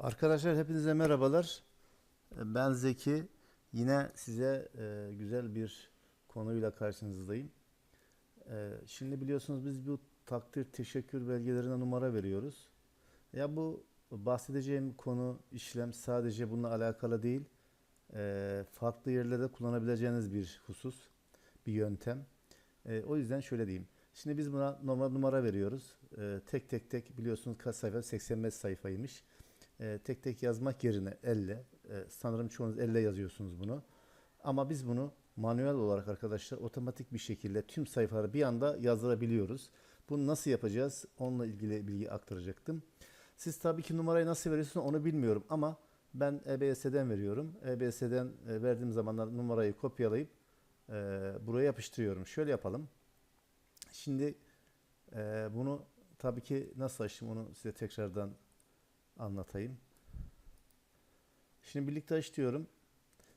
Arkadaşlar hepinize merhabalar. E, Ben Zeki. Yine size e, güzel bir konuyla karşınızdayım. E, şimdi biliyorsunuz biz bu takdir teşekkür belgelerine numara veriyoruz. Ya bu bahsedeceğim konu işlem sadece bununla alakalı değil. E, farklı yerlerde kullanabileceğiniz bir husus, bir yöntem. E, o yüzden şöyle diyeyim. Şimdi biz buna normal numara veriyoruz. E, tek tek tek biliyorsunuz kaç sayfa? 85 sayfaymış. E, tek tek yazmak yerine elle, e, sanırım çoğunuz elle yazıyorsunuz bunu. Ama biz bunu manuel olarak arkadaşlar otomatik bir şekilde tüm sayfaları bir anda yazdırabiliyoruz. Bunu nasıl yapacağız? Onunla ilgili bilgi aktaracaktım. Siz tabii ki numarayı nasıl veriyorsunuz onu bilmiyorum ama ben EBS'den veriyorum. EBS'den e, verdiğim zamanlar numarayı kopyalayıp e, buraya yapıştırıyorum. Şöyle yapalım. Şimdi e, bunu tabii ki nasıl açtım onu size tekrardan anlatayım. Şimdi birlikte açıyorum.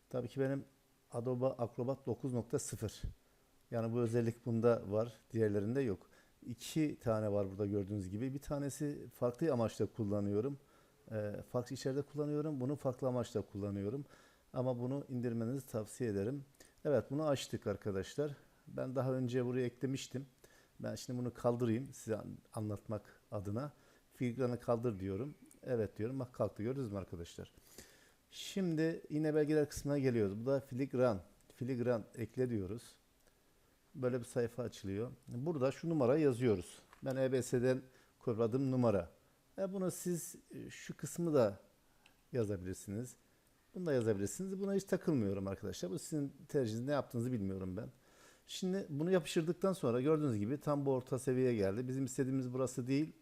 Tabii ki benim Adobe Acrobat 9.0. Yani bu özellik bunda var. Diğerlerinde yok. İki tane var burada gördüğünüz gibi. Bir tanesi farklı amaçla kullanıyorum. Ee, farklı içeride kullanıyorum. Bunu farklı amaçla kullanıyorum. Ama bunu indirmenizi tavsiye ederim. Evet bunu açtık arkadaşlar. Ben daha önce buraya eklemiştim. Ben şimdi bunu kaldırayım size an- anlatmak adına. Filigranı kaldır diyorum. Evet diyorum. Bak kalktı gördünüz mü arkadaşlar? Şimdi yine belgeler kısmına geliyoruz. Bu da filigran. Filigran ekle diyoruz. Böyle bir sayfa açılıyor. Burada şu numarayı yazıyoruz. Ben EBS'den kodladığım numara. E bunu siz e, şu kısmı da yazabilirsiniz. Bunu da yazabilirsiniz. Buna hiç takılmıyorum arkadaşlar. Bu sizin tercihiniz. Ne yaptığınızı bilmiyorum ben. Şimdi bunu yapıştırdıktan sonra gördüğünüz gibi tam bu orta seviyeye geldi. Bizim istediğimiz burası değil.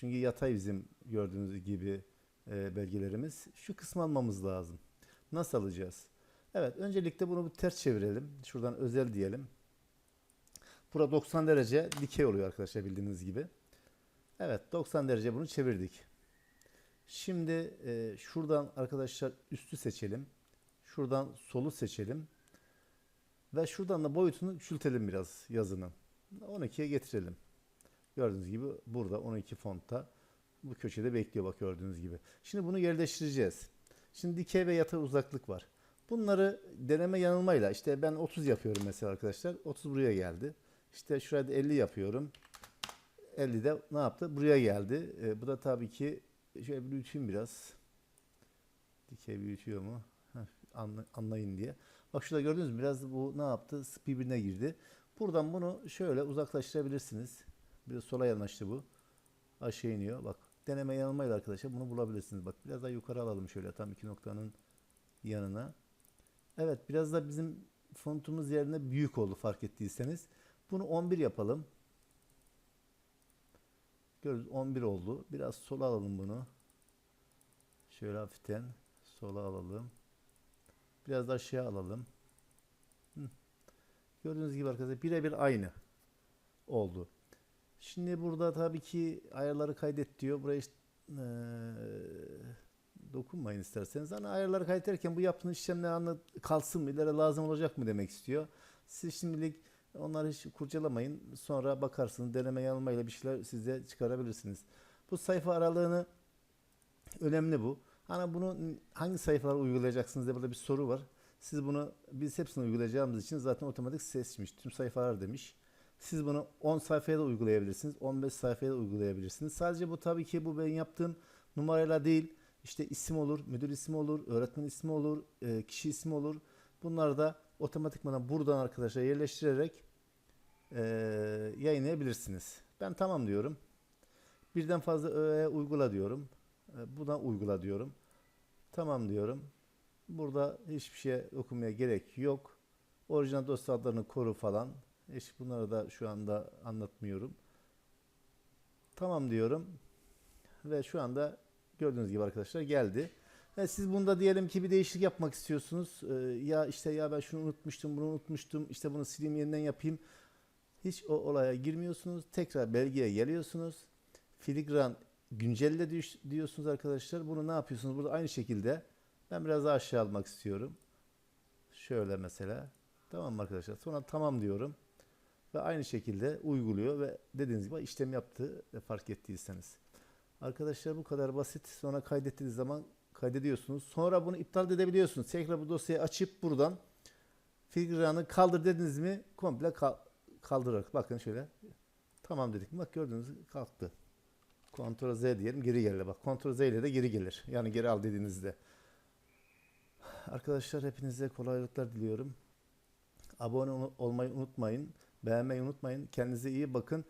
Çünkü yatay bizim gördüğünüz gibi e, belgelerimiz. Şu kısmı almamız lazım. Nasıl alacağız? Evet, öncelikle bunu bir ters çevirelim. Şuradan özel diyelim. Burada 90 derece dikey oluyor arkadaşlar bildiğiniz gibi. Evet, 90 derece bunu çevirdik. Şimdi e, şuradan arkadaşlar üstü seçelim. Şuradan solu seçelim. Ve şuradan da boyutunu küçültelim biraz yazının. 12'ye getirelim. Gördüğünüz gibi burada 12 fontta bu köşede bekliyor bak gördüğünüz gibi. Şimdi bunu yerleştireceğiz. Şimdi dikey ve yatay uzaklık var. Bunları deneme yanılmayla işte ben 30 yapıyorum mesela arkadaşlar. 30 buraya geldi. İşte şuraya da 50 yapıyorum. 50 de ne yaptı? Buraya geldi. E, bu da tabii ki şöyle büyüteyim biraz. Dikey büyütüyor mu? Heh, anla- anlayın diye. Bak şurada gördünüz mü? Biraz bu ne yaptı? Birbirine girdi. Buradan bunu şöyle uzaklaştırabilirsiniz. Biraz sola yanaştı bu. Aşağı iniyor. Bak deneme yanılmayla arkadaşlar bunu bulabilirsiniz. Bak biraz daha yukarı alalım şöyle tam iki noktanın yanına. Evet biraz da bizim fontumuz yerine büyük oldu fark ettiyseniz. Bunu 11 yapalım. Görüyoruz 11 oldu. Biraz sola alalım bunu. Şöyle hafiften sola alalım. Biraz da aşağı alalım. Hı. Gördüğünüz gibi arkadaşlar birebir aynı oldu. Şimdi burada tabii ki ayarları kaydet diyor. Buraya işte, eee, dokunmayın isterseniz. Hani ayarları kaydederken bu yaptığınız işlemler anla kalsın mı, ileride lazım olacak mı demek istiyor. Siz şimdilik onları hiç kurcalamayın. Sonra bakarsınız deneme yanılmayla bir şeyler size çıkarabilirsiniz. Bu sayfa aralığını önemli bu. Hani bunu hangi sayfalara uygulayacaksınız diye burada bir soru var. Siz bunu biz hepsini uygulayacağımız için zaten otomatik seçmiş. Tüm sayfalar demiş. Siz bunu 10 sayfaya da uygulayabilirsiniz. 15 sayfaya da uygulayabilirsiniz. Sadece bu tabii ki bu ben yaptığım numarayla değil. İşte isim olur, müdür ismi olur, öğretmen ismi olur, e, kişi ismi olur. Bunları da otomatikman buradan arkadaşlar yerleştirerek e, yayınlayabilirsiniz. Ben tamam diyorum. Birden fazla öğe uygula diyorum. E, buna uygula diyorum. Tamam diyorum. Burada hiçbir şeye okumaya gerek yok. Orijinal dosya adlarını koru falan. Hiç bunları da şu anda anlatmıyorum. Tamam diyorum. Ve şu anda gördüğünüz gibi arkadaşlar geldi. Ve siz bunda diyelim ki bir değişiklik yapmak istiyorsunuz. Ee, ya işte ya ben şunu unutmuştum, bunu unutmuştum. İşte bunu sileyim yeniden yapayım. Hiç o olaya girmiyorsunuz. Tekrar belgeye geliyorsunuz. Filigran güncelle diyor- diyorsunuz arkadaşlar. Bunu ne yapıyorsunuz? Burada aynı şekilde ben biraz daha aşağı almak istiyorum. Şöyle mesela. Tamam arkadaşlar? Sonra tamam diyorum. Ve aynı şekilde uyguluyor ve dediğiniz gibi işlem yaptı ve fark ettiyseniz. Arkadaşlar bu kadar basit. Sonra kaydettiğiniz zaman kaydediyorsunuz. Sonra bunu iptal edebiliyorsunuz. Tekrar bu dosyayı açıp buradan figüranı kaldır dediniz mi komple kal- kaldırarak. Bakın şöyle. Tamam dedik? Bak gördünüz mü? kalktı. Ctrl Z diyelim geri geldi. Bak Ctrl Z ile de geri gelir. Yani geri al dediğinizde. Arkadaşlar hepinize kolaylıklar diliyorum. Abone ol- olmayı unutmayın. Beğenmeyi unutmayın. Kendinize iyi bakın.